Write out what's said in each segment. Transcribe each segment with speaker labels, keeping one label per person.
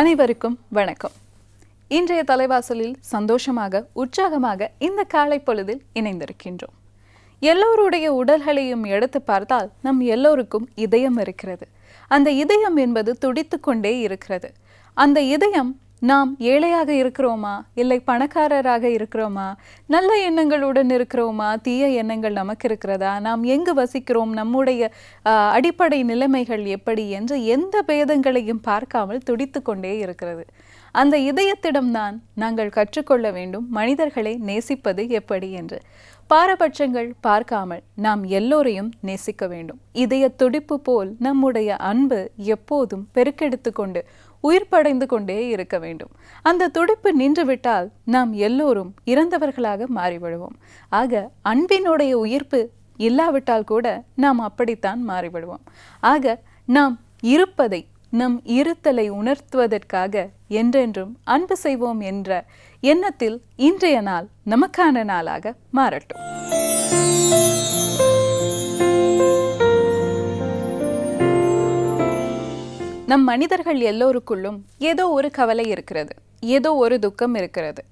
Speaker 1: அனைவருக்கும் வணக்கம். இன்றைய தலைவாசலில் சந்தோஷமாக உற்சாகமாக இந்த காலை பொழுதில் இணைந்திருக்கின்றோம். எல்லோருடைய உடல்களையும் எடுத்து பார்த்தால் நம் எல்லோருக்கும் இதயம் இருக்கிறது. அந்த இதயம் என்பது துடித்து கொண்டே இருக்கிறது. அந்த இதயம் நாம் ஏழையாக இருக்கிறோமா? இல்லை பணக்காரராக இருக்கிறோமா? நல்ல எண்ணங்களுடன் இருக்கிறோமா? தீய எண்ணங்கள் நமக்கு இருக்கிறதா? நாம் எங்கு வசிக்கிறோம்? நம்முடைய அடிப்படை நிலைமைகள் எப்படி? என்று எந்த பேதங்களையும் பார்க்காமல் துடித்து கொண்டே இருக்கிறது. அந்த இதயத்திடம்தான் நாங்கள் கற்றுக்கொள்ள வேண்டும் மனிதர்களை நேசிப்பது எப்படி என்று. பாரபட்சங்கள் பார்க்காமல் நாம் எல்லோரையும் நேசிக்க வேண்டும். இதய துடிப்பு போல் நம்முடைய அன்பு எப்போதும் பெருக்கெடுத்து கொண்டு உயிர்ப்படைந்து கொண்டே இருக்க வேண்டும். அந்த துடிப்பு நின்றுவிட்டால் நாம் எல்லோரும் இறந்தவர்களாக மாறிவிடுவோம். ஆக அன்பினுடைய உயிர்ப்பு இல்லாவிட்டால் கூட நாம் அப்படித்தான் மாறிவிடுவோம். ஆக நாம் இருப்பதை நம் இருத்தலை உணர்த்துவதற்காக என்றென்றும் அன்பு செய்வோம் என்ற எண்ணத்தில் இன்றைய நாள் நமக்கான நாளாக மாறட்டும். நம் மனிதர்கள் எல்லோருக்குள்ளும் ஏதோ ஒரு கவலை இருக்கிறது ஏதோ ஒரு துக்கம் இருக்கிறது.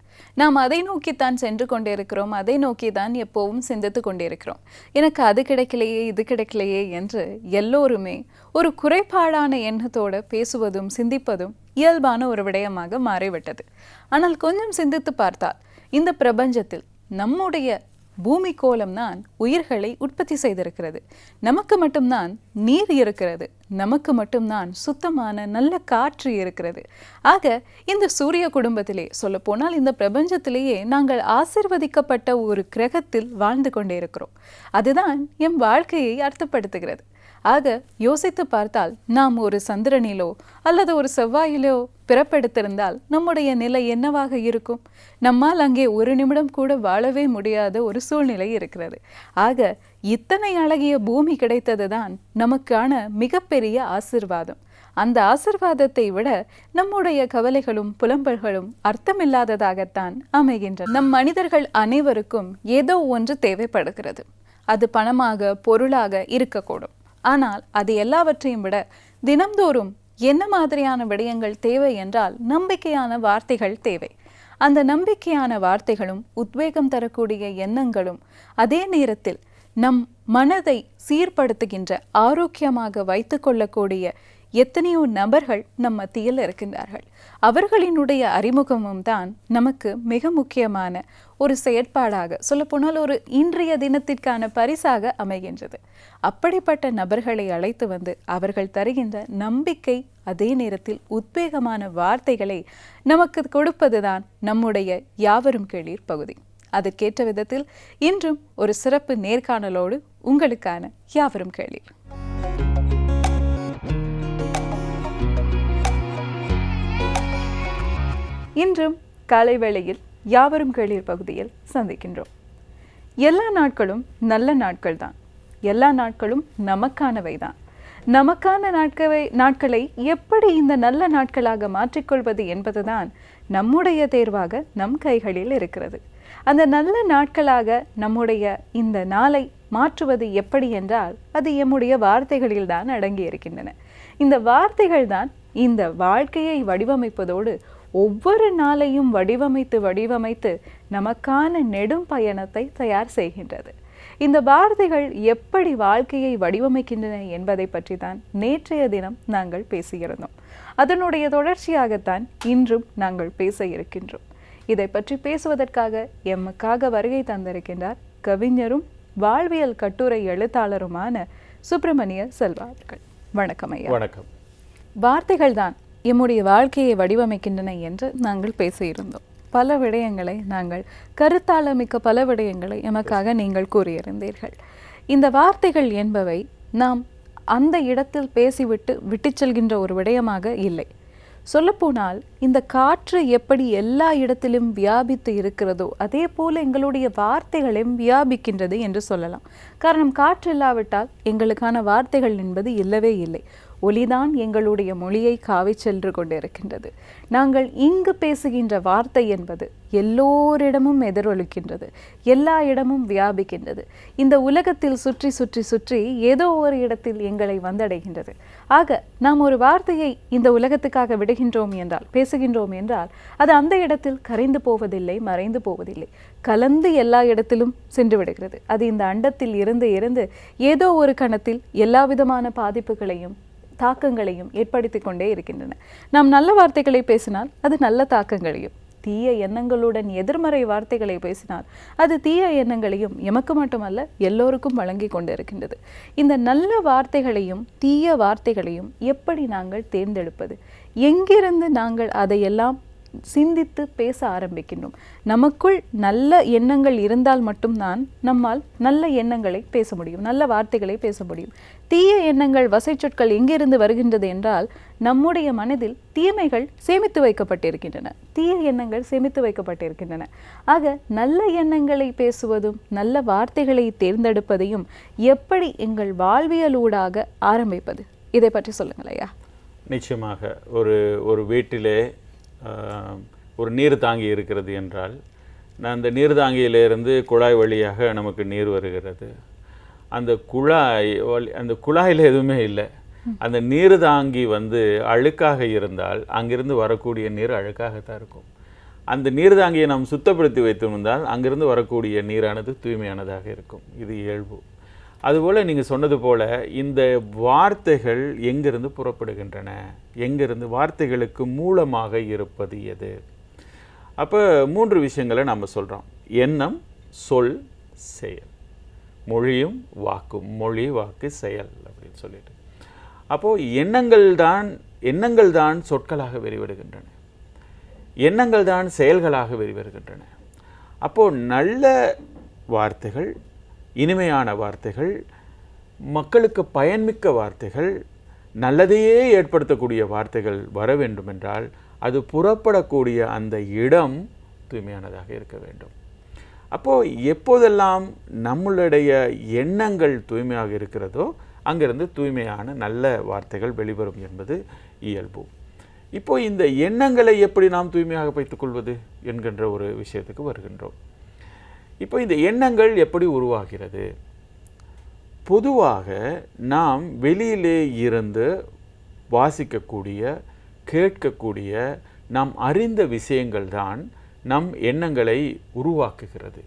Speaker 1: நாம் அதை நோக்கித்தான் சென்று கொண்டிருக்கிறோம் அதை நோக்கி தான் எப்போவும் சிந்தித்து கொண்டிருக்கிறோம். எனக்கு அது கிடைக்கலையே இது கிடைக்கலையே என்று எல்லோருமே ஒரு குறைபாடான எண்ணத்தோடு பேசுவதும் சிந்திப்பதும் இயல்பான ஒரு விடயமாக மாறிவிட்டது. ஆனால் கொஞ்சம் சிந்தித்து பார்த்தால் இந்த பிரபஞ்சத்தில் நம்முடைய பூமி கோலம்தான் உயிர்களை உற்பத்தி செய்திருக்கிறது. நமக்கு மட்டும்தான் நீர் இருக்கிறது. நமக்கு மட்டும்தான் சுத்தமான நல்ல காற்று இருக்கிறது. ஆக இந்த சூரிய குடும்பத்திலே சொல்லப்போனால் இந்த பிரபஞ்சத்திலேயே நாங்கள் ஆசிர்வதிக்கப்பட்ட ஒரு கிரகத்தில் வாழ்ந்து கொண்டே இருக்கிறோம் அதுதான் எம் வாழ்க்கையை அர்த்தப்படுத்துகிறது. ஆக யோசித்து பார்த்தால் நாம் ஒரு சந்திரனிலோ அல்லது ஒரு செவ்வாயிலோ பிறப்பெடுத்திருந்தால் நம்முடைய நிலை என்னவாக இருக்கும்? நம்மால் அங்கே ஒரு நிமிடம் கூட வாழவே முடியாத ஒரு சூழ்நிலை இருக்கிறது. ஆக இத்தனை அழகிய பூமி கிடைத்ததுதான் நமக்கான மிகப்பெரிய ஆசிர்வாதம். அந்த ஆசிர்வாதத்தை விட நம்முடைய கவலைகளும் புலம்பல்களும் அர்த்தமில்லாததாகத்தான் அமைகின்றன. நம் மனிதர்கள் அனைவருக்கும் ஏதோ ஒன்று தேவைப்படுகிறது. அது பணமாக பொருளாக இருக்கக்கூடும். ஆனால் அது எல்லாவற்றையும் விட தினம்தோறும் என்ன மாதிரியான விடயங்கள் தேவை என்றால் நம்பிக்கையான வார்த்தைகள் தேவை. அந்த நம்பிக்கையான வார்த்தைகளும் உத்வேகம் தரக்கூடிய எண்ணங்களும் அதே நேரத்தில் நம் மனதை சீர்படுத்துகின்ற ஆரோக்கியமாக வைத்து கொள்ளக்கூடிய எத்தனையோ நபர்கள் நம் மத்தியில் இருக்கின்றார்கள். அவர்களினுடைய அறிமுகமும் தான் நமக்கு மிக முக்கியமான ஒரு செயற்பாடாக சொல்லப்போனால் ஒரு இன்றைய தினத்திற்கான பரிசாக அமைகின்றது. அப்படிப்பட்ட நபர்களை அழைத்து வந்து அவர்கள் தருகின்ற நம்பிக்கை அதே நேரத்தில் உத்வேகமான வார்த்தைகளை நமக்கு கொடுப்பதுதான் நம்முடைய யாவரும் கேளீர் பகுதி. அதற்கேற்ற விதத்தில் இன்றும் ஒரு சிறப்பு நேர்காணலோடு உங்களுக்கான யாவரும் கேளீர். இன்றும் காலை வேளையில் யாவரும் கேளீர் பகுதியில் சந்திக்கின்றோம். எல்லா நாட்களும் நல்ல நாட்கள் தான் எல்லா நாட்களும் நமக்கானவை தான் நமக்கான நாட்களை நாட்களை எப்படி இந்த நல்ல நாட்களாக மாற்றிக்கொள்வது என்பதுதான் நம்முடைய தேர்வாக நம் கைகளில் இருக்கிறது. அந்த நல்ல நாட்களாக நம்முடைய இந்த நாளை மாற்றுவது எப்படி என்றால் அது எம்முடைய வார்த்தைகளில் தான் அடங்கி இருக்கின்றன இந்த வார்த்தைகள் தான் இந்த வாழ்க்கையை வடிவமைப்பதோடு ஒவ்வொரு நாளையும் வடிவமைத்து வடிவமைத்து நமக்கான நெடும் பயணத்தை தயார் செய்கின்றது. இந்த வார்த்தைகள் எப்படி வாழ்க்கையை வடிவமைக்கின்றன என்பதை பற்றி தான் நேற்றைய தினம் நாங்கள் பேசியிருந்தோம். அதனுடைய தொடர்ச்சியாகத்தான் இன்றும் நாங்கள் பேச இருக்கின்றோம். இதை பற்றி பேசுவதற்காக எமக்காக வருகை தந்திருக்கின்றார் கவிஞரும் வாழ்வியல் கட்டுரை எழுத்தாளருமான சுப்பிரமணிய செல்வா அவர்கள் வணக்கம் ஐயா.
Speaker 2: வணக்கம்.
Speaker 1: வார்த்தைகள் தான் எம்முடைய வாழ்க்கையை வடிவமைக்கின்றன என்று நாங்கள் பேசியிருந்தோம். பல விடயங்களை நாங்கள் கருத்தாளமிக்க பல விடயங்களை எமக்காக நீங்கள் கூறியிருந்தீர்கள். இந்த வார்த்தைகள் என்பவை நாம் அந்த இடத்தில் பேசிவிட்டு விட்டுச் செல்கின்ற ஒரு விடயமாக இல்லை. சொல்லப்போனால் இந்த காற்று எப்படி எல்லா இடத்திலும் வியாபித்து இருக்கிறதோ அதே போல எங்களுடைய வார்த்தைகளையும் வியாபிக்கின்றது என்று சொல்லலாம். காரணம் காற்று இல்லாவிட்டால் எங்களுக்கான வார்த்தைகள் என்பது இல்லவே இல்லை. ஒலிதான் எங்களுடைய மொழியை காவி சென்று கொண்டிருக்கின்றது. நாங்கள் இங்கு பேசுகின்ற வார்த்தை என்பது எல்லோரிடமும் எதிரொலிக்கின்றது எல்லா இடமும் வியாபிக்கின்றது. இந்த உலகத்தில் சுற்றி சுற்றி சுற்றி ஏதோ ஒரு இடத்தில் எங்களை வந்தடைகின்றது. ஆக நாம் ஒரு வார்த்தையை இந்த உலகத்துக்காக விடுகின்றோம் என்றால் பேசுகின்றோம் என்றால் அது அந்த இடத்தில் கரைந்து போவதில்லை மறைந்து போவதில்லை. கலந்து எல்லா இடத்திலும் சென்று விடுகிறது. அது இந்த அண்டத்தில் இருந்து இருந்து ஏதோ ஒரு கணத்தில் எல்லா விதமான பாதிப்புகளையும் தாக்கங்களையும் ஏற்படுத்தி கொண்டே இருக்கின்றன. நாம் நல்ல வார்த்தைகளை பேசினால் அது நல்ல தாக்கங்களையும் தீய எண்ணங்களுடன் எதிர்மறை வார்த்தைகளை பேசினால் அது தீய எண்ணங்களையும் எமக்கு மட்டுமல்ல எல்லோருக்கும் வழங்கி கொண்டு இருக்கின்றது இந்த நல்ல வார்த்தைகளையும் தீய வார்த்தைகளையும் எப்படி நாங்கள் தேர்ந்தெடுப்பது? எங்கிருந்து நாங்கள் அதையெல்லாம் சிந்தித்து பேச ஆரம்பிக்கின்றோம். நமக்குள் நல்ல எண்ணங்கள் இருந்தால் மட்டும்தான் நம்மால் நல்ல எண்ணங்களை பேச முடியும். நல்ல வார்த்தைகளை பேச முடியும். தீய எண்ணங்கள் வசை சொற்கள் எங்கிருந்து வருகின்றது என்றால் நம்முடைய மனதில் தீமைகள் சேமித்து வைக்கப்பட்டிருக்கின்றன. தீய எண்ணங்கள் சேமித்து வைக்கப்பட்டிருக்கின்றன. ஆக நல்ல எண்ணங்களை பேசுவதும் நல்ல வார்த்தைகளை தேர்ந்தெடுப்பதையும் எப்படி எங்கள் வாழ்வியலூடாக ஆரம்பிப்பது? இதை பற்றி சொல்லுங்கள் ஐயா.
Speaker 2: நிச்சயமாக ஒரு ஒரு வீட்டிலே ஒரு நீர் தாங்கி இருக்கிறது என்றால் நான் அந்த நீர் தாங்கியிலிருந்து குழாய் வழியாக நமக்கு நீர் வருகிறது. அந்த குழாய் வழி அந்த குழாயில் எதுவுமே இல்லை. அந்த நீர் தாங்கி வந்து அழுக்காக இருந்தால் அங்கிருந்து வரக்கூடிய நீர் அழுக்காகத்தான் இருக்கும். அந்த நீர் தாங்கியை நாம் சுத்தப்படுத்தி வைத்திருந்தால் அங்கிருந்து வரக்கூடிய நீரானது தூய்மையானதாக இருக்கும். இது இயல்பு. அதுபோல் நீங்கள் சொன்னது போல் இந்த வார்த்தைகள் எங்கிருந்து புறப்படுகின்றன? எங்கிருந்து வார்த்தைகளுக்கு மூலமாக இருப்பது எது? அப்போ மூன்று விஷயங்களை நம்ம சொல்கிறோம் எண்ணம் சொல் செயல். மொழியும் வாக்கும் மொழி வாக்கு செயல் அப்படின்னு சொல்லிட்டு. அப்போது எண்ணங்கள் தான் எண்ணங்கள் தான் சொற்களாக வெளிவருகின்றன எண்ணங்கள் தான் செயல்களாக வெளிவருகின்றன அப்போது நல்ல வார்த்தைகள் இனிமையான வார்த்தைகள் மக்களுக்கு பயன்மிக்க வார்த்தைகள் நல்லதையே ஏற்படுத்தக்கூடிய வார்த்தைகள் வர வேண்டுமென்றால் அது புறப்படக்கூடிய அந்த இடம் தூய்மையானதாக இருக்க வேண்டும். அப்போது எப்போதெல்லாம் நம்மளுடைய எண்ணங்கள் தூய்மையாக இருக்கிறதோ அங்கிருந்து தூய்மையான நல்ல வார்த்தைகள் வெளிவரும் என்பது இயல்பு. இப்போது இந்த எண்ணங்களை எப்படி நாம் தூய்மையாக வைத்துக்கொள்வது என்கின்ற ஒரு விஷயத்துக்கு வருகின்றோம். இப்போ இந்த எண்ணங்கள் எப்படி உருவாகிறது? பொதுவாக நாம் வெளியிலே இருந்து வாசிக்கக்கூடிய கேட்கக்கூடிய நாம் அறிந்த விஷயங்கள் தான் நம் எண்ணங்களை உருவாக்குகிறது.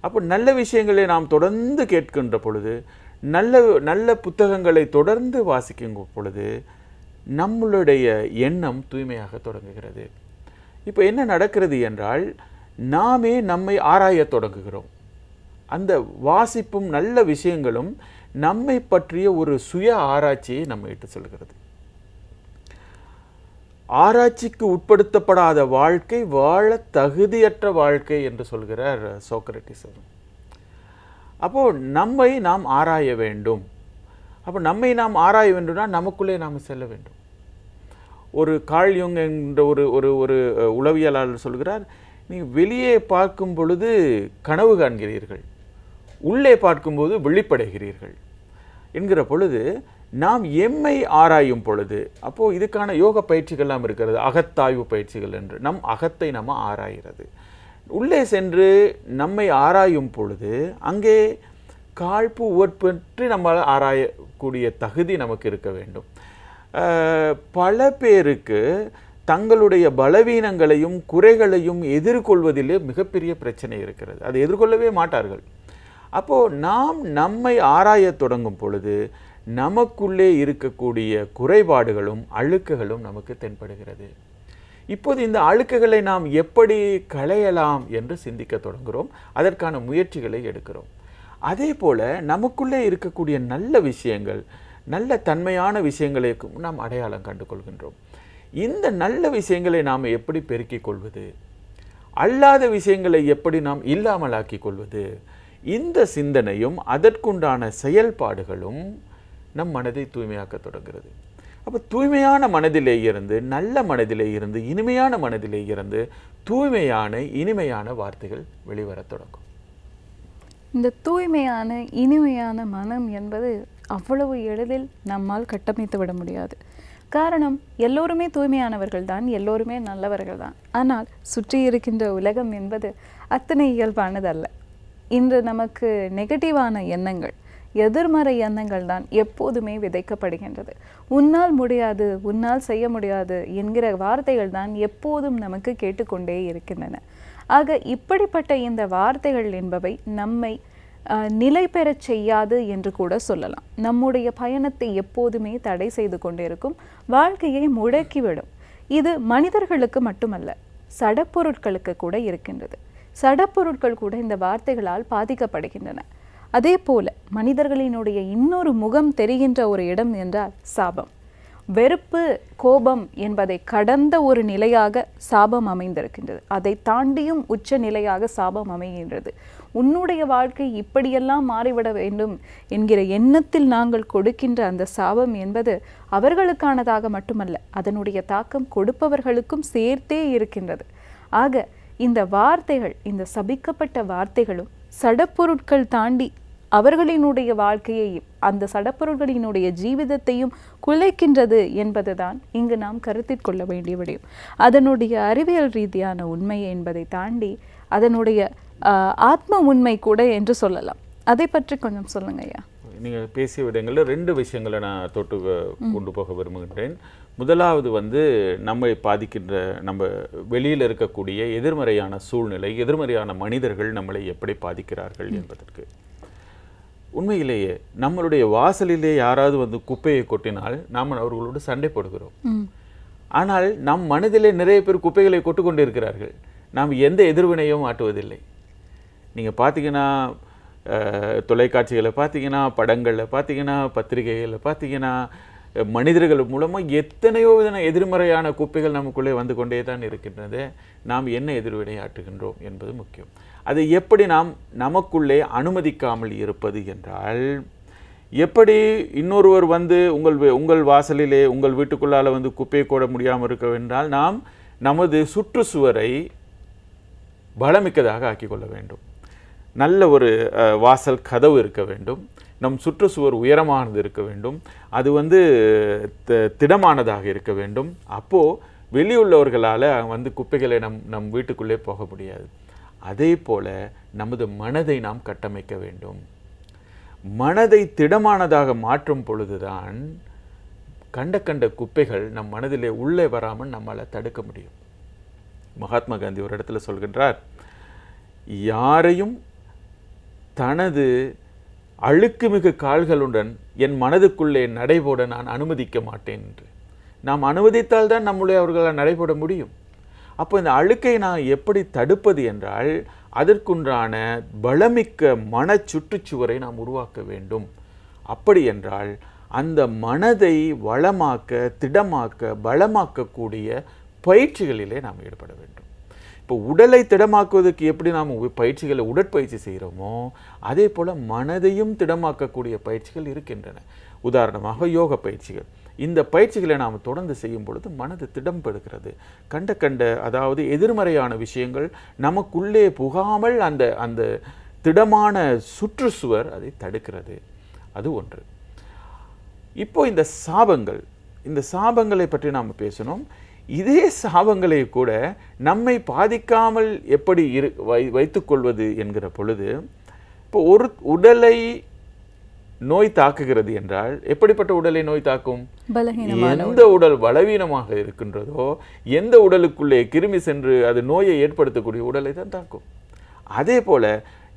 Speaker 2: அப்போ நல்ல விஷயங்களை நாம் தொடர்ந்து கேட்கின்ற பொழுது நல்ல நல்ல புத்தகங்களை தொடர்ந்து வாசிக்கும் பொழுது நம்மளுடைய எண்ணம் தூய்மையாக தொடங்குகிறது. இப்போ என்ன நடக்கிறது என்றால் நாமே நம்மை ஆராயத் தொடங்குகிறோம். அந்த வாசிப்பும் நல்ல விஷயங்களும் நம்மை பற்றிய ஒரு சுய ஆராய்ச்சியை நம்ம இட்டு சொல்கிறது. ஆராய்ச்சிக்கு உட்படுத்தப்படாத வாழ்க்கை வாழ தகுதியற்ற வாழ்க்கை என்று சொல்கிறார் சோக்ரட்டிஸ் அப்போ நம்மை நாம் ஆராய வேண்டும். அப்போ நம்மை நாம் ஆராய வேண்டும்னா நமக்குள்ளே நாம் செல்ல வேண்டும். ஒரு கால்யுங் என்ற ஒரு ஒரு ஒரு உளவியலாளர் சொல்கிறார் நீங்கள் வெளியே பார்க்கும் பொழுது கனவு காண்கிறீர்கள். உள்ளே பார்க்கும்போது வெளிப்படைகிறீர்கள். என்கிற பொழுது நாம் எம்மை ஆராயும் பொழுது அப்போது இதுக்கான யோக பயிற்சிகள்லாம் இருக்கிறது. அகத்தாய்வு பயிற்சிகள் என்று. நம் அகத்தை நம்ம ஆராய்கிறது உள்ளே சென்று நம்மை ஆராயும் பொழுது அங்கே காழ்ப்பு உட்பற்றி நம்ம ஆராயக்கூடிய தகுதி நமக்கு இருக்க வேண்டும். பல பேருக்கு தங்களுடைய பலவீனங்களையும் குறைகளையும் எதிர்கொள்வதிலே மிகப்பெரிய பிரச்சனை இருக்கிறது. அதை எதிர்கொள்ளவே மாட்டார்கள். அப்போது நாம் நம்மை ஆராயத் தொடங்கும் பொழுது நமக்குள்ளே இருக்கக்கூடிய குறைபாடுகளும் அழுக்குகளும் நமக்கு தென்படுகிறது. இப்போது இந்த அழுக்குகளை நாம் எப்படி களையலாம் என்று சிந்திக்க தொடங்குகிறோம். அதற்கான முயற்சிகளை எடுக்கிறோம். அதே போல் நமக்குள்ளே இருக்கக்கூடிய நல்ல விஷயங்கள் நல்ல தன்மையான விஷயங்களை நாம் அடையாளம் கண்டு கொள்கின்றோம் இந்த நல்ல விஷயங்களை நாம் எப்படி பெருக்கிக் கொள்வது? அல்லாத விஷயங்களை எப்படி நாம் இல்லாமலாக்கிக் கொள்வது? இந்த சிந்தனையும் அதற்குண்டான செயல்பாடுகளும் நம் மனதை தூய்மையாக்க தொடங்குகிறது. அப்போ தூய்மையான மனதிலே இருந்து நல்ல மனதிலே இருந்து இனிமையான மனதிலே இருந்து தூய்மையான இனிமையான வார்த்தைகள் வெளிவரத் தொடங்கும்.
Speaker 1: இந்த தூய்மையான இனிமையான மனம் என்பது அவ்வளவு எளிதில் நம்மால் கட்டமைத்து விட முடியாது. காரணம் எல்லோருமே தூய்மையானவர்கள் தான் எல்லோருமே நல்லவர்கள் தான். ஆனால் சுற்றி இருக்கின்ற உலகம் என்பது அத்தனை இயல்பானதல்ல. இன்று நமக்கு நெகட்டிவான எண்ணங்கள் எதிர்மறை எண்ணங்கள் தான் எப்போதுமே விதைக்கப்படுகின்றது. உன்னால் முடியாது உன்னால் செய்ய முடியாது என்கிற வார்த்தைகள் தான் எப்போதும் நமக்கு கேட்டுக்கொண்டே இருக்கின்றன. ஆக இப்படிப்பட்ட இந்த வார்த்தைகள் என்பவை நம்மை நிலை பெறச் செய்யாது என்று கூட சொல்லலாம். நம்முடைய பயணத்தை எப்போதுமே தடை செய்து கொண்டிருக்கும். வாழ்க்கையை முடக்கிவிடும். இது மனிதர்களுக்கு மட்டுமல்ல சடப்பொருட்களுக்கு கூட இருக்கின்றது. சடப்பொருட்கள் கூட இந்த வார்த்தைகளால் பாதிக்கப்படுகின்றன. அதே போல மனிதர்களினுடைய இன்னொரு முகம் தெரிகின்ற ஒரு இடம் என்றால் சாபம். வெறுப்பு கோபம் என்பதை கடந்த ஒரு நிலையாக சாபம் அமைந்திருக்கின்றது. அதை தாண்டியும் உச்ச நிலையாக சாபம் அமைகின்றது. உன்னுடைய வாழ்க்கை இப்படியெல்லாம் மாறிவிட வேண்டும் என்கிற எண்ணத்தில் நாங்கள் கொடுக்கின்ற அந்த சாபம் என்பது அவர்களுக்கானதாக மட்டுமல்ல அதனுடைய தாக்கம் கொடுப்பவர்களுக்கும் சேர்த்தே இருக்கின்றது. ஆக இந்த வார்த்தைகள் இந்த சபிக்கப்பட்ட வார்த்தைகளும் சடப்பொருட்கள் தாண்டி அவர்களினுடைய வாழ்க்கையையும் அந்த சடப்பொருட்களினுடைய ஜீவிதத்தையும் குலைக்கின்றது என்பதுதான் இங்கு நாம் கருத்தில் கொள்ள வேண்டிய விடயம். அதனுடைய அறிவியல் ரீதியான உண்மை என்பதை தாண்டி அதனுடைய ஆத்ம உண்மை கூட என்று சொல்லலாம். அதை பற்றி கொஞ்சம் சொல்லுங்க ஐயா.
Speaker 2: நீங்கள் பேசிய விடங்களில் ரெண்டு விஷயங்களை நான் தொட்டு கொண்டு போக விரும்புகின்றேன். முதலாவது வந்து நம்மை பாதிக்கின்ற நம்ம வெளியில் இருக்கக்கூடிய எதிர்மறையான சூழ்நிலை எதிர்மறையான மனிதர்கள் நம்மளை எப்படி பாதிக்கிறார்கள் என்பதற்கு. உண்மையிலேயே நம்மளுடைய வாசலிலே யாராவது வந்து குப்பையை கொட்டினால் நாம் அவர்களோடு சண்டை போடுகிறோம். ஆனால் நம் மனதிலே நிறைய பேர் குப்பைகளை கொட்டு கொண்டு இருக்கிறார்கள் நாம் எந்த எதிர்வினையும் ஆட்டுவதில்லை. நீங்கள் பார்த்தீங்கன்னா தொலைக்காட்சிகளை பார்த்தீங்கன்னா படங்களில் பார்த்தீங்கன்னா பத்திரிகைகளில் பார்த்தீங்கன்னா மனிதர்கள் மூலமாக எத்தனையோ விதமான எதிர்மறையான குப்பைகள் நமக்குள்ளே வந்து கொண்டே தான் இருக்கின்றது. நாம் என்ன எதிர்வினை ஆட்டுகின்றோம் என்பது முக்கியம். அதை எப்படி நாம் நமக்குள்ளே அனுமதிக்காமல் இருப்பது என்றால் எப்படி இன்னொருவர் வந்து உங்கள் உங்கள் வாசலிலே உங்கள் வீட்டுக்குள்ளால் வந்து குப்பையை கூட முடியாமல் இருக்க நாம் நமது சுற்றுச்சுவரை பலமிக்கதாக ஆக்கிக்கொள்ள வேண்டும். நல்ல ஒரு வாசல் கதவு இருக்க வேண்டும். நம் சுற்றுச்சுவர் உயரமானது இருக்க வேண்டும். அது வந்து திடமானதாக இருக்க வேண்டும். அப்போ வெளியுள்ளவர்களால் வந்து குப்பைகளை நம் நம் வீட்டுக்குள்ளே போக முடியாது. அதே போல் நமது மனதை நாம் கட்டமைக்க வேண்டும். மனதை திடமானதாக மாற்றும் பொழுதுதான் கண்ட கண்ட குப்பைகள் நம் மனதிலே உள்ளே வராமல் நம்மால் தடுக்க முடியும். மகாத்மா காந்தி ஒரு இடத்துல சொல்கின்றார் யாரையும் தனது அழுக்குமிகு கால்களுடன் என் மனதுக்குள்ளே நடைபோட நான் அனுமதிக்க மாட்டேன் என்று. நாம் அனுமதித்தால் தான் நம்முடைய அவர்களால் நடைபோட முடியும். அப்போ இந்த அழுக்கை நான் எப்படி தடுப்பது என்றால் அதற்குண்டான பலமிக்க மன சுற்றுச்சுவரை நாம் உருவாக்க வேண்டும். அப்படி என்றால் அந்த மனதை வளமாக்க திடமாக்க பலமாக்கக்கூடிய பயிற்சிகளிலே நாம் ஈடுபட வேண்டும். இப்போ உடலை திடமாக்குவதற்கு எப்படி நாம் பயிற்சிகளை உடற்பயிற்சி செய்கிறோமோ அதே போல் மனதையும் திடமாக்கக்கூடிய பயிற்சிகள் இருக்கின்றன. உதாரணமாக யோக பயிற்சிகள். இந்த பயிற்சிகளை நாம் தொடர்ந்து செய்யும் பொழுது மனது திடம் பெறுகிறது. கண்ட கண்ட அதாவது எதிர்மறையான விஷயங்கள் நமக்குள்ளே புகாமல் அந்த அந்த திடமான சுற்றுச்சுவர் அதை தடுக்கிறது. அது ஒன்று. இப்போ இந்த சாபங்கள் இந்த சாபங்களை பற்றி நாம் பேசணும் இதே சாபங்களை கூட நம்மை பாதிக்காமல் எப்படி இரு வை வைத்துக்கொள்வது என்கிற பொழுது இப்போ ஒரு உடலை நோய் தாக்குகிறது என்றால் எப்படிப்பட்ட உடலை நோய் தாக்கும்? எந்த உடல் பலவீனமாக இருக்கின்றதோ எந்த உடலுக்குள்ளே கிருமி சென்று அது நோயை ஏற்படுத்தக்கூடிய உடலை தான் தாக்கும். அதே போல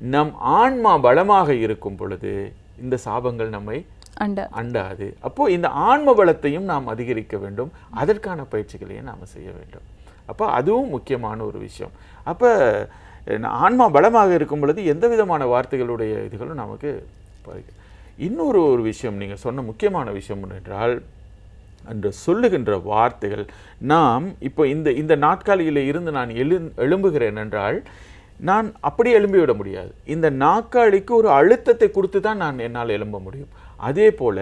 Speaker 2: நம் ஆன்மா பலமாக இருக்கும் பொழுது இந்த சாபங்கள் நம்மை
Speaker 1: அண்டா.
Speaker 2: அண்டாது. அப்போ இந்த ஆன்ம பலத்தையும் நாம் அதிகரிக்க வேண்டும். அதற்கான பயிற்சிகளையும் நாம் செய்ய வேண்டும். அப்போ அதுவும் முக்கியமான ஒரு விஷயம். அப்போ ஆன்மா பலமாக இருக்கும் பொழுது எந்த விதமான வார்த்தைகளுடைய இதுகளும் நமக்கு இன்னொரு ஒரு விஷயம் நீங்கள் சொன்ன முக்கியமான விஷயம் என்றால் என்று சொல்லுகின்ற வார்த்தைகள். நாம் இப்போ இந்த இந்த நாட்காலியில் இருந்து நான் எழு எழும்புகிறேன் என்றால் நான் அப்படியே எழும்பிவிட முடியாது. இந்த நாற்காலிக்கு ஒரு அழுத்தத்தை கொடுத்து தான் நான் என்னால் எழும்ப முடியும். அதே போல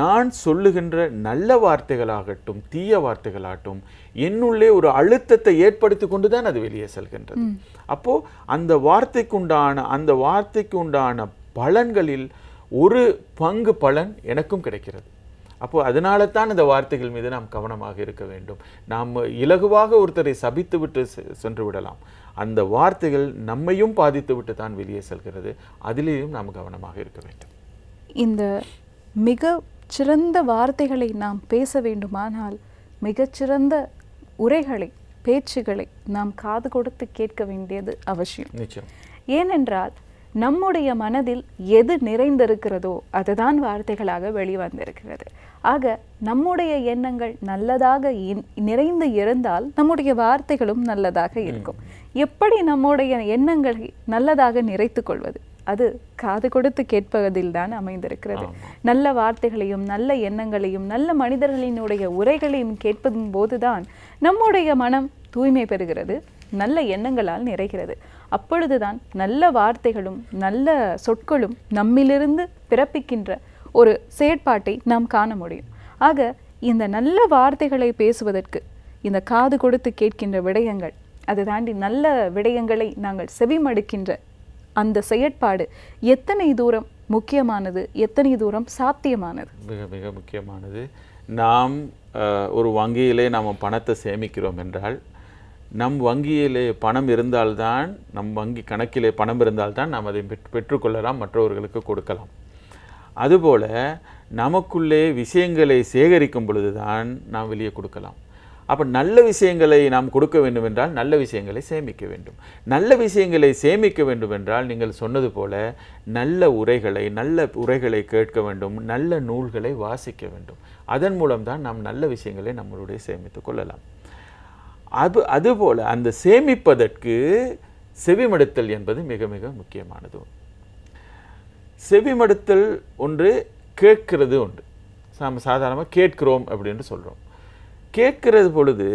Speaker 2: நான் சொல்லுகின்ற நல்ல வார்த்தைகளாகட்டும் தீய வார்த்தைகளாகட்டும் என்னுள்ளே ஒரு அழுத்தத்தை ஏற்படுத்தி கொண்டு தான் அது வெளியே செல்கின்றது. அப்போ அந்த வார்த்தைக்கு உண்டான அந்த வார்த்தைக்கு உண்டான பலன்களில் ஒரு பங்கு பலன் எனக்கும் கிடைக்கிறது. அப்போ அதனால தான் இந்த வார்த்தைகள் மீது நாம் கவனமாக இருக்க வேண்டும். நாம் இலகுவாக ஒருத்தரை சபித்து விட்டு சென்று விடலாம். அந்த வார்த்தைகள் நம்மையும் பாதித்து விட்டு தான் வெளியே செல்கிறது. அதிலேயும் நாம் கவனமாக இருக்க வேண்டும்.
Speaker 1: இந்த மிக சிறந்த வார்த்தைகளை நாம் பேச வேண்டுமானால் மிகச்சிறந்த உரைகளை பேச்சுகளை நாம் காது கொடுத்து கேட்க வேண்டியது அவசியம். ஏனென்றால் நம்முடைய மனதில் எது நிறைந்திருக்கிறதோ அதுதான் வார்த்தைகளாக வெளிவந்திருக்கிறது. ஆக நம்முடைய எண்ணங்கள் நல்லதாக நிறைந்து இருந்தால் நம்முடைய வார்த்தைகளும் நல்லதாக இருக்கும். எப்படி நம்முடைய எண்ணங்களை நல்லதாக நிறைத்துக் கொள்வது? அது காது கொடுத்து கேட்பதில் தான் அமைந்திருக்கிறது. நல்ல வார்த்தைகளையும் நல்ல எண்ணங்களையும் நல்ல மனிதர்களினுடைய உரைகளையும் கேட்பதும் போதுதான் நம்முடைய மனம் தூய்மை பெறுகிறது நல்ல எண்ணங்களால் நிறைகிறது. அப்பொழுதுதான் நல்ல வார்த்தைகளும் நல்ல சொற்களும் நம்மிலிருந்து பிறப்பிக்கின்ற ஒரு செயற்பாட்டை நாம் காண முடியும். ஆக இந்த நல்ல வார்த்தைகளை பேசுவதற்கு இந்த காது கொடுத்து கேட்கின்ற விடயங்கள் அதை தாண்டி நல்ல விடயங்களை நாங்கள் செவிமடுக்கின்ற அந்த செயற்பாடு எத்தனை தூரம் முக்கியமானது எத்தனை தூரம் சாத்தியமானது?
Speaker 2: மிக மிக முக்கியமானது. நாம் ஒரு வங்கியிலே நாம் பணத்தை சேமிக்கிறோம் என்றால் நம் வங்கியிலே பணம் இருந்தால்தான் நம் வங்கி கணக்கிலே பணம் இருந்தால்தான் நாம் அதை பெற்று பெற்றுக்கொள்ளலாம் மற்றவர்களுக்கு கொடுக்கலாம். அதுபோல நமக்குள்ளே விஷயங்களை சேகரிக்கும் பொழுதுதான் நாம் வெளியே கொடுக்கலாம். அப்போ நல்ல விஷயங்களை நாம் கொடுக்க வேண்டும் என்றால் நல்ல விஷயங்களை சேமிக்க வேண்டும். நல்ல விஷயங்களை சேமிக்க வேண்டும் என்றால் நீங்கள் சொன்னது போல நல்ல உரைகளை நல்ல உரைகளை கேட்க வேண்டும் நல்ல நூல்களை வாசிக்க வேண்டும். அதன் மூலம்தான் நாம் நல்ல விஷயங்களை நம்மளுடைய சேமித்துக் கொள்ளலாம். அது அதுபோல் அந்த சேமிப்பதற்கு செவிமடுத்தல் என்பது மிக மிக முக்கியமானது. செவிமடுத்தல் ஒன்று கேட்கிறது ஒன்று. நாம் சாதாரணமாக கேட்கிறோம் அப்படின்னு சொல்கிறோம் கேட்கிறது பொழுது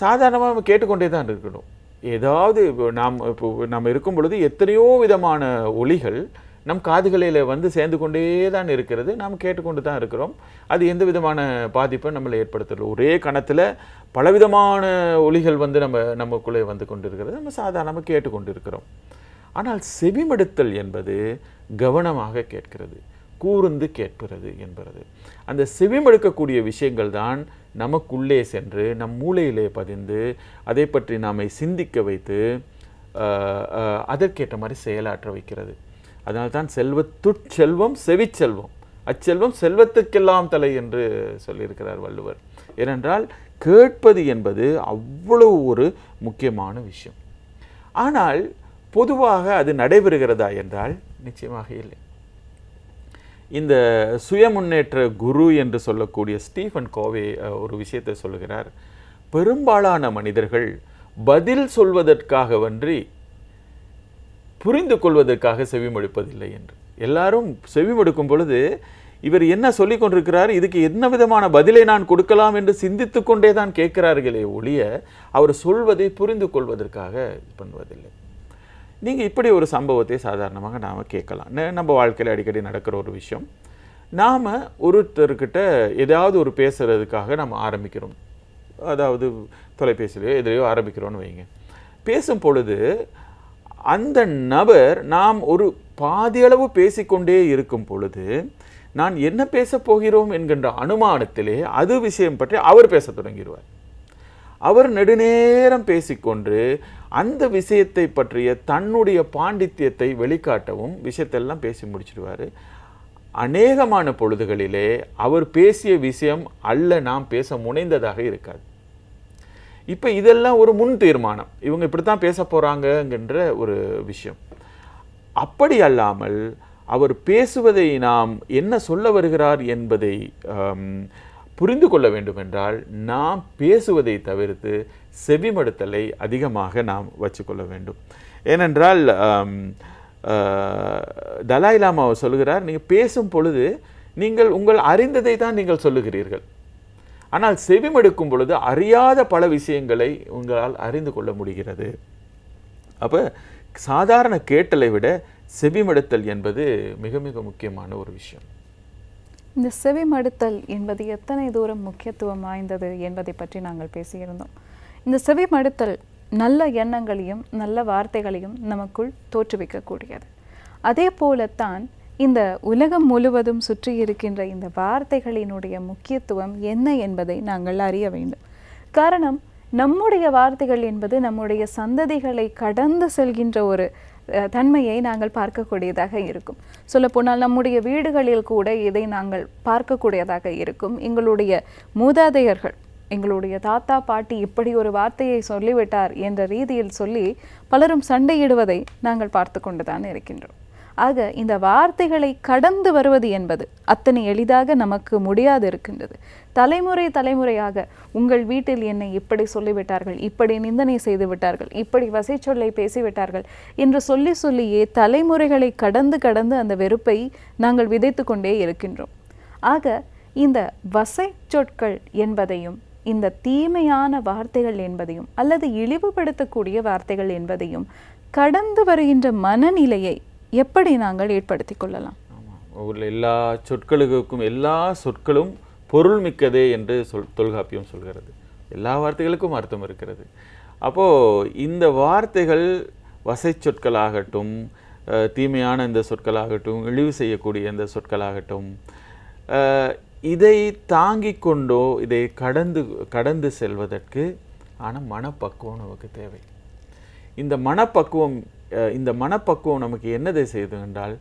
Speaker 2: சாதாரணமாக நம்ம கேட்டுக்கொண்டே தான் இருக்கணும். ஏதாவது இப்போ நாம் இப்போ நம்ம இருக்கும் பொழுது எத்தனையோ விதமான ஒலிகள் நம் காதுகளில் வந்து சேர்ந்து கொண்டே தான் இருக்கிறது. நாம் கேட்டுக்கொண்டு தான் இருக்கிறோம். அது எந்த விதமான பாதிப்பை நம்மளை ஏற்படுத்தல. ஒரே கணத்தில் பலவிதமான ஒலிகள் வந்து நம்ம நமக்குள்ளே வந்து கொண்டு இருக்கிறது நம்ம சாதாரணமாக கேட்டுக்கொண்டு இருக்கிறோம். ஆனால் செவிமடுத்தல் என்பது கவனமாக கேட்கிறது. கூர்ந்து கேட்கிறது என்பது. அந்த செவிமடுக்கக்கூடிய விஷயங்கள் தான் நமக்குள்ளே சென்று நம் மூளையிலே பதிந்து அதை பற்றி நாமை சிந்திக்க வைத்து அதற்கேற்ற மாதிரி செயலாற்ற வைக்கிறது. அதனால்தான் செல்வத்து செல்வம் செவிச்செல்வம் அச்செல்வம் செல்வத்துக்கெல்லாம் தலை என்று சொல்லியிருக்கிறார் வள்ளுவர். ஏனென்றால் கேட்பது என்பது அவ்வளவு ஒரு முக்கியமான விஷயம். ஆனால் பொதுவாக அது நடைபெறுகிறதா என்றால் நிச்சயமாக இல்லை. இந்த சுய முன்னேற்ற குரு என்று சொல்லக்கூடிய ஸ்டீஃபன் கோவே ஒரு விஷயத்தை சொல்லுகிறார். பெரும்பாலான மனிதர்கள் பதில் சொல்வதற்காக வன்றி புரிந்து கொள்வதற்காக செவிமடுப்பதில்லை என்று. எல்லாரும் செவிமடுக்கும் பொழுது இவர் என்ன சொல்லி கொண்டிருக்கிறார்? இதுக்கு என்ன விதமான பதிலை நான் கொடுக்கலாம் என்று சிந்தித்து கொண்டே தான் கேட்கிறார்களே ஒழிய அவர் சொல்வதை புரிந்து கொள்வதற்காக இது பண்ணுவதில்லை. நீங்கள் இப்படி ஒரு சம்பவத்தை சாதாரணமாக நாம் கேட்கலாம். நம்ம வாழ்க்கையில் அடிக்கடி நடக்கிற ஒரு விஷயம். நாம் ஒருத்தர்கிட்ட ஏதாவது ஒரு பேசுகிறதுக்காக நம்ம ஆரம்பிக்கிறோம். அதாவது தொலைபேசியிலையோ எதிலையோ ஆரம்பிக்கிறோன்னு வைங்க. பேசும் பொழுது அந்த நபர் நாம் ஒரு பாதியளவு பேசிக்கொண்டே இருக்கும் பொழுது நான் என்ன பேசப் போகிறோம் என்கின்ற அனுமானத்திலே அது விஷயம் பற்றி அவர் பேசத் தொடங்கிடுவார். அவர் நெடுநேரம் பேசிக்கொண்டு அந்த விஷயத்தை பற்றிய தன்னுடைய பாண்டித்தியத்தை வெளிக்காட்டவும் விஷயத்தெல்லாம் பேசி முடிச்சிடுவார். அநேகமான பொழுதுகளிலே அவர் பேசிய விஷயம் அல்ல நாம் பேச முனைந்ததாக இருக்காது. இப்போ இதெல்லாம் ஒரு முன் தீர்மானம். இவங்க இப்படித்தான் பேச போகிறாங்கங்கிற ஒரு விஷயம். அப்படி அல்லாமல் அவர் பேசுவதை நாம் என்ன சொல்ல வருகிறார் என்பதை புரிந்து கொள்ள வேண்டும் என்றால் நாம் பேசுவதை தவிர்த்து செவிமடுத்தலை அதிகமாக நாம் வச்சுக்கொள்ள வேண்டும். ஏனென்றால் தலாய் லாமா அவர் சொல்லுகிறார் நீங்கள் பேசும் பொழுது நீங்கள் உங்கள் அறிந்ததை தான் நீங்கள் சொல்லுகிறீர்கள். ஆனால் செவிமடுக்கும் பொழுது அறியாத பல விஷயங்களை உங்களால் அறிந்து கொள்ள முடிகிறது. அப்போ சாதாரண கேட்டலை விட செவிமடுத்தல் என்பது மிக மிக முக்கியமான ஒரு விஷயம்.
Speaker 1: இந்த செவிமடுத்தல் என்பது எத்தனை தூரம் முக்கியத்துவம் வாய்ந்தது என்பதை பற்றி நாங்கள் பேசியிருந்தோம். இந்த செவிமடுத்தல் நல்ல எண்ணங்களையும் நல்ல வார்த்தைகளையும் நமக்குள் தோற்றுவிக்கக்கூடியது. அதே போலத்தான் இந்த உலகம் முழுவதும் சுற்றி இருக்கின்ற இந்த வார்த்தைகளினுடைய முக்கியத்துவம் என்ன என்பதை நாங்கள் அறிய வேண்டும். காரணம் நம்முடைய வார்த்தைகள் என்பது நம்முடைய சந்ததிகளை கடந்து செல்கின்ற ஒரு தன்மையை நாங்கள் பார்க்கக்கூடியதாக இருக்கும். சொல்லப்போனால் நம்முடைய வீடுகளில் கூட இதை நாங்கள் பார்க்கக்கூடியதாக இருக்கும். எங்களுடைய மூதாதையர்கள் எங்களுடைய தாத்தா பாட்டி இப்படி ஒரு வார்த்தையை சொல்லிவிட்டார் என்ற ரீதியில் சொல்லி பலரும் சண்டையிடுவதை நாங்கள் பார்த்து கொண்டுதான் இருக்கின்றோம். ஆக இந்த வார்த்தைகளை கடந்து வருவது என்பது அத்தனை எளிதாக நமக்கு முடியாது இருக்கின்றது தலைமுறை தலைமுறையாக உங்கள் வீட்டில் என்னை இப்படி சொல்லிவிட்டார்கள் இப்படி நிந்தனை செய்து விட்டார்கள் இப்படி வசை சொல்லை பேசிவிட்டார்கள் என்று சொல்லி சொல்லியே தலைமுறைகளை கடந்து கடந்து அந்த வெறுப்பை நாங்கள் விதைத்து கொண்டே இருக்கின்றோம். ஆக இந்த வசை சொற்கள் என்பதையும் இந்த தீமையான வார்த்தைகள் என்பதையும் அல்லது இழிவுபடுத்தக்கூடிய வார்த்தைகள் என்பதையும் கடந்து வருகின்ற மனநிலையை எப்படி நாங்கள் ஏற்படுத்திக் கொள்ளலாம்?
Speaker 2: ஆமாம் ஊரில் எல்லா சொற்களுக்கும் எல்லா சொற்களும் பொருள் மிக்கதே என்று சொல் தொல்காப்பியம் சொல்கிறது. எல்லா வார்த்தைகளுக்கும் அர்த்தம் இருக்கிறது. அப்போது இந்த வார்த்தைகள் வசை சொற்களாகட்டும் தீமையான இந்த சொற்களாகட்டும் இழிவு செய்யக்கூடிய இந்த சொற்களாகட்டும் இதை தாங்கி கொண்டோ இதை கடந்து கடந்து செல்வதற்கு ஆனால் மனப்பக்குவம் நமக்கு தேவை. இந்த மனப்பக்குவம் இந்த மனப்பக்குவம் நமக்கு என்னதை செய்து என்றால்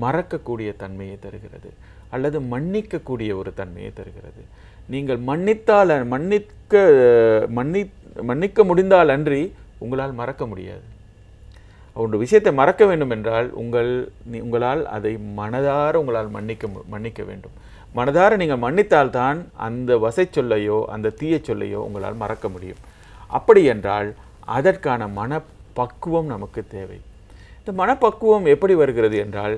Speaker 2: மறக்கக்கூடிய தன்மையை தருகிறது அல்லது மன்னிக்கக்கூடிய ஒரு தன்மையை தருகிறது. நீங்கள் மன்னித்தால் மன்னிக்க மன்னி மன்னிக்க முடிந்தால் அன்றி உங்களால் மறக்க முடியாது. ஒரு விஷயத்தை மறக்க வேண்டும் என்றால் உங்கள் நீ- உங்களால் அதை மனதார உங்களால் மன்னிக்க மன்னிக்க வேண்டும். மனதார நீங்கள் மன்னித்தால்தான் அந்த வசை சொல்லையோ அந்த தீய சொல்லையோ உங்களால் மறக்க முடியும். அப்படி என்றால் அதற்கான பக்குவம் நமக்கு தேவை. இந்த மனப்பக்குவம் எப்படி வருகிறது என்றால்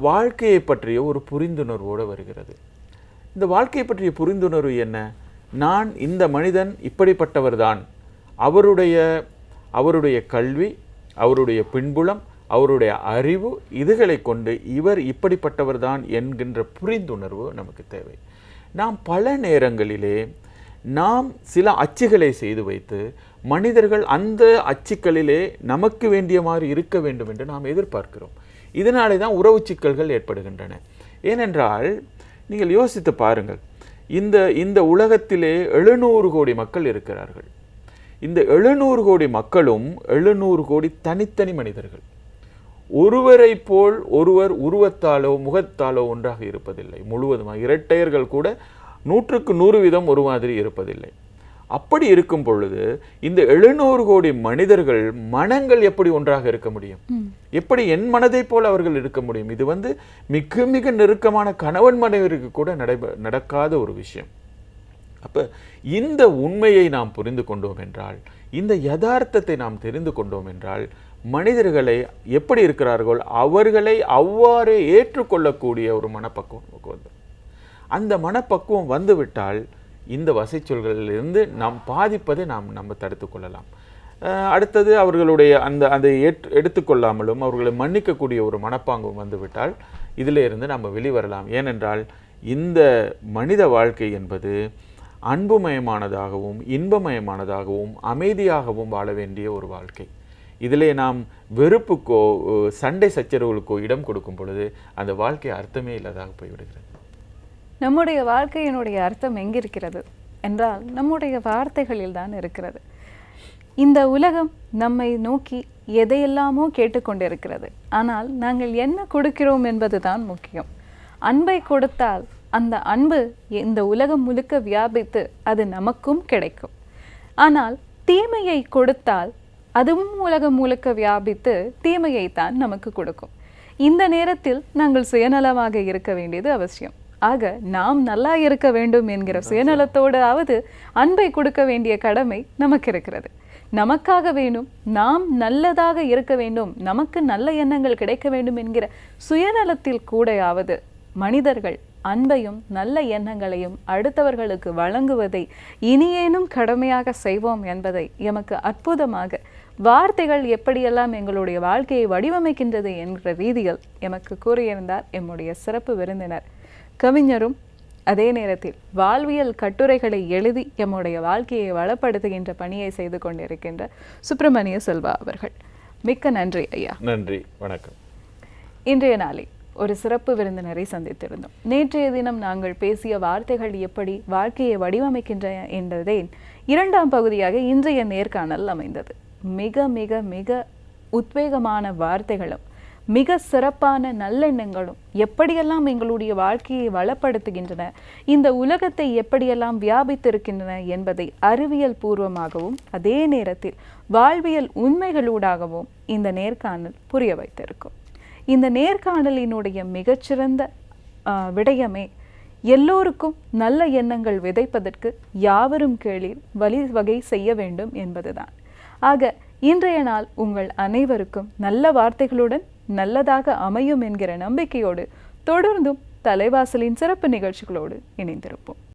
Speaker 2: வாழ்க்கையை பற்றிய ஒரு புரிந்துணர்வோடு வருகிறது. இந்த வாழ்க்கையை பற்றிய புரிந்துணர்வு என்ன? நான் இந்த மனிதன் இப்படிப்பட்டவர்தான் அவருடைய அவருடைய கல்வி அவருடைய பின்புலம் அவருடைய அறிவு இதுகளை கொண்டு இவர் இப்படிப்பட்டவர்தான் என்கின்ற புரிந்துணர்வு நமக்கு தேவை. நாம் பல நேரங்களிலே நாம் சில அச்சுகளை செய்து வைத்து மனிதர்கள் அந்த அச்சுக்களிலே நமக்கு வேண்டிய மாதிரி இருக்க வேண்டும் என்று நாம் எதிர்பார்க்கிறோம். இதனாலே தான் உறவு சிக்கல்கள் ஏற்படுகின்றன. ஏனென்றால் நீங்கள் யோசித்து பாருங்கள். இந்த இந்த உலகத்திலே எழுநூறு கோடி மக்கள் இருக்கிறார்கள். இந்த எழுநூறு கோடி மக்களும் எழுநூறு கோடி தனித்தனி மனிதர்கள். ஒருவரை போல் ஒருவர் உருவத்தாலோ முகத்தாலோ ஒன்றாக இருப்பதில்லை. முழுவதுமாக இரட்டையர்கள் கூட நூற்றுக்கு நூறு வீதம் ஒரு மாதிரி இருப்பதில்லை. அப்படி இருக்கும் பொழுது இந்த எழுநூறு கோடி மனிதர்கள் மனங்கள் எப்படி ஒன்றாக இருக்க முடியும்? எப்படி என் மனதைப் போல அவர்கள் இருக்க முடியும்? இது வந்து மிக மிக நெருக்கமான கணவன் மனைவருக்கு கூட நடைபெ நடக்காத ஒரு விஷயம். அப்ப இந்த உண்மையை நாம் புரிந்து கொண்டோம் என்றால் இந்த யதார்த்தத்தை நாம் தெரிந்து கொண்டோம் என்றால் மனிதர்களை எப்படி இருக்கிறார்கள்? அவர்களை அவ்வாறே ஏற்றுக்கொள்ளக்கூடிய ஒரு மனப்பக்குவம் வந்துடும் அந்த மனப்பக்குவம் வந்துவிட்டால் இந்த வசைச்சொல்களிலிருந்து நாம் பாதிப்பதை நாம் நம்ம தடுத்து கொள்ளலாம் அடுத்தது அவர்களுடைய அந்த அதை ஏற்று எடுத்துக்கொள்ளாமலும் அவர்களை மன்னிக்கக்கூடிய ஒரு மனப்பாங்கும் வந்துவிட்டால் இதிலிருந்து நம்ம வெளிவரலாம். ஏனென்றால் இந்த மனித வாழ்க்கை என்பது அன்புமயமானதாகவும் இன்பமயமானதாகவும் அமைதியாகவும் வாழ வேண்டிய ஒரு வாழ்க்கை. இதிலே நாம் வெறுப்புக்கோ சண்டை சச்சரவுகளுக்கோ இடம் கொடுக்கும் பொழுது அந்த வாழ்க்கை அர்த்தமே இல்லாதாக போய்விடுகிறது.
Speaker 1: நம்முடைய வாழ்க்கையினுடைய அர்த்தம் எங்கிருக்கிறது என்றால் நம்முடைய வார்த்தைகளில் தான் இருக்கிறது. இந்த உலகம் நம்மை நோக்கி எதையெல்லாமோ கேட்டுக்கொண்டிருக்கிறது. ஆனால் நாங்கள் என்ன கொடுக்கிறோம் என்பது தான் முக்கியம். அன்பை கொடுத்தால் அந்த அன்பு இந்த உலகம் முழுக்க வியாபித்து அது நமக்கும் கிடைக்கும். ஆனால் தீமையை கொடுத்தால் அதுவும் உலகம் முழுக்க வியாபித்து தீமையை தான் நமக்கு கொடுக்கும். இந்த நேரத்தில் நாங்கள் சுயநலமாக இருக்க வேண்டியது அவசியம். ஆக நாம் நல்லா இருக்க வேண்டும் என்கிற சுயநலத்தோடாவது அன்பை கொடுக்க வேண்டிய கடமை நமக்கு இருக்கிறது. நமக்காக வேணும் நாம் நல்லதாக இருக்க வேண்டும் நமக்கு நல்ல எண்ணங்கள் கிடைக்க வேண்டும் என்கிற சுயநலத்தில் கூடையாவது மனிதர்கள் அன்பையும் நல்ல எண்ணங்களையும் அடுத்தவர்களுக்கு வழங்குவதை இனியேனும் கடமையாக செய்வோம் என்பதை எமக்கு அற்புதமாக வார்த்தைகள் எப்படியெல்லாம் எங்களுடைய வாழ்க்கையை வடிவமைக்கின்றது என்ற ரீதியில் எமக்கு கூறியிருந்தார். எம்முடைய சிறப்பு விருந்தினர் கவிஞரும் அதே நேரத்தில் வாழ்வியல் கட்டுரைகளை எழுதி எம்முடைய வாழ்க்கையை வளப்படுத்துகின்ற பணியை செய்து கொண்டிருக்கின்ற சுப்பிரமணிய செல்வா அவர்கள். மிக்க நன்றி ஐயா.
Speaker 2: நன்றி வணக்கம்.
Speaker 1: இன்றைய நாளில் ஒரு சிறப்பு விருந்தினரை சந்தித்திருந்தோம். நேற்றைய தினம் நாங்கள் பேசிய வார்த்தைகள் எப்படி வாழ்க்கையை வடிவமைக்கின்றன என்பதே இரண்டாம் பகுதியாக இன்றைய நேர்காணல் அமைந்தது. மிக மிக மிக உத்வேகமான வார்த்தைகளும் மிக சிறப்பான நல்லெண்ணங்களும் எப்படியெல்லாம் எங்களுடைய வாழ்க்கையை வளப்படுத்துகின்றன இந்த உலகத்தை எப்படியெல்லாம் வியாபித்திருக்கின்றன என்பதை அறிவியல் பூர்வமாகவும் அதே நேரத்தில் வாழ்வியல் உண்மைகளூடாகவும் இந்த நேர்காணல் புரிய வைத்திருக்கும். இந்த நேர்காணலினுடைய மிகச்சிறந்த விடயமே எல்லோருக்கும் நல்ல எண்ணங்கள் விதைப்பதற்கு யாவரும் கேளீர் வழி வகை செய்ய வேண்டும் என்பதுதான். ஆக இன்றைய நாள் உங்கள் அனைவருக்கும் நல்ல வார்த்தைகளுடன் நல்லதாக அமையும் என்கிற நம்பிக்கையோடு தொடர்ந்தும் தலைவாசலின் சிறப்பு நிகழ்ச்சிகளோடு இணைந்திருப்போம்.